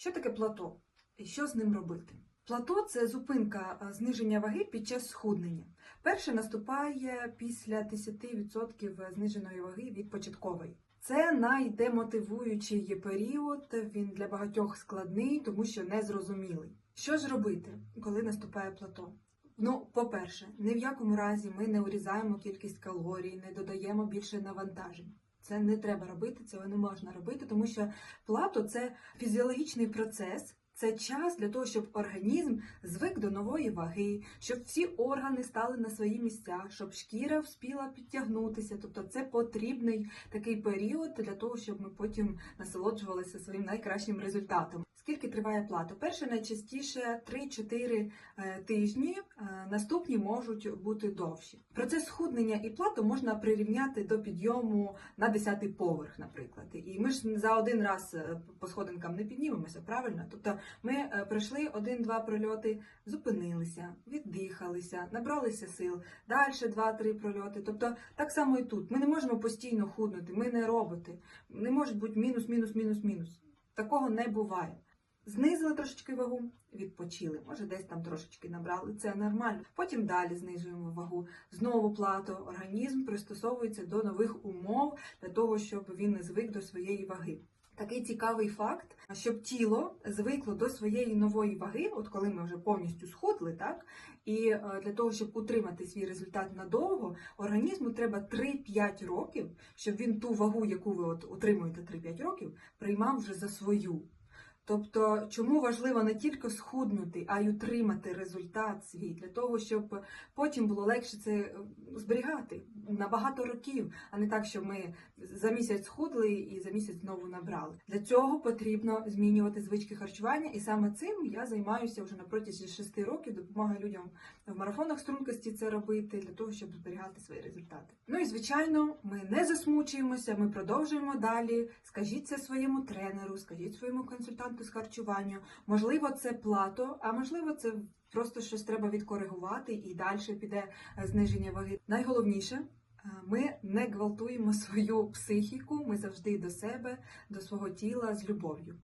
Що таке плато? І що з ним робити? Плато це зупинка е, зниження ваги під час схуднення. Перше наступає після 10% зниженої ваги від початкової. Це найдемотивуючий період. Він для багатьох складний, тому що незрозумілий. Що ж робити, коли наступає плато? Ну, по-перше, ні в якому разі ми не урізаємо кількість калорій, не додаємо більше навантажень. Це не треба робити, цього не можна робити, тому що плато це фізіологічний процес. Це час для того, щоб організм звик до нової ваги, щоб всі органи стали на свої місця, щоб шкіра вспіла підтягнутися. Тобто це потрібний такий період для того, щоб ми потім насолоджувалися своїм найкращим результатом. Скільки триває плато? Перше найчастіше 3-4 е, тижні, е, наступні можуть бути довші. Процес схуднення і плато можна прирівняти до підйому на 10-й поверх, наприклад. І ми ж за один раз е, по сходинкам не піднімемося, правильно? Тобто ми е, пройшли один-два прольоти, зупинилися, віддихалися, набралися сил, далі два-три прольоти. Тобто так само і тут. Ми не можемо постійно худнути, ми не роботи. Не може бути мінус, мінус, мінус, мінус. Такого не буває. Знизили трошечки вагу, відпочили. Може, десь там трошечки набрали. Це нормально. Потім далі знижуємо вагу. Знову плато. Організм пристосовується до нових умов для того, щоб він не звик до своєї ваги. Такий цікавий факт, щоб тіло звикло до своєї нової ваги, от коли ми вже повністю схудли, так? І е, для того, щоб утримати свій результат надовго, організму треба 3-5 років, щоб він ту вагу, яку ви от утримуєте 3-5 років, приймав вже за свою. Тобто, чому важливо не тільки схуднути, а й утримати результат свій? Для того, щоб потім було легше це е, зберігати на багато років, а не так, що ми за місяць схудли і за місяць знову набрали. Для цього потрібно змінювати звички харчування, і саме цим я займаюся вже на протязі 6 років. Допомагаю людям в марафонах стрункості це робити для того, щоб зберігати свої результати. Ну і звичайно, ми не засмучуємося, ми продовжуємо далі. Скажіть це своєму тренеру, скажіть своєму консультанту з харчування. Можливо, це плато, а можливо, це просто щось треба відкоригувати і далі піде е, зниження ваги. Найголовніше. е, Ми не гвалтуємо свою психіку, ми завжди до себе, до свого тіла з любов'ю.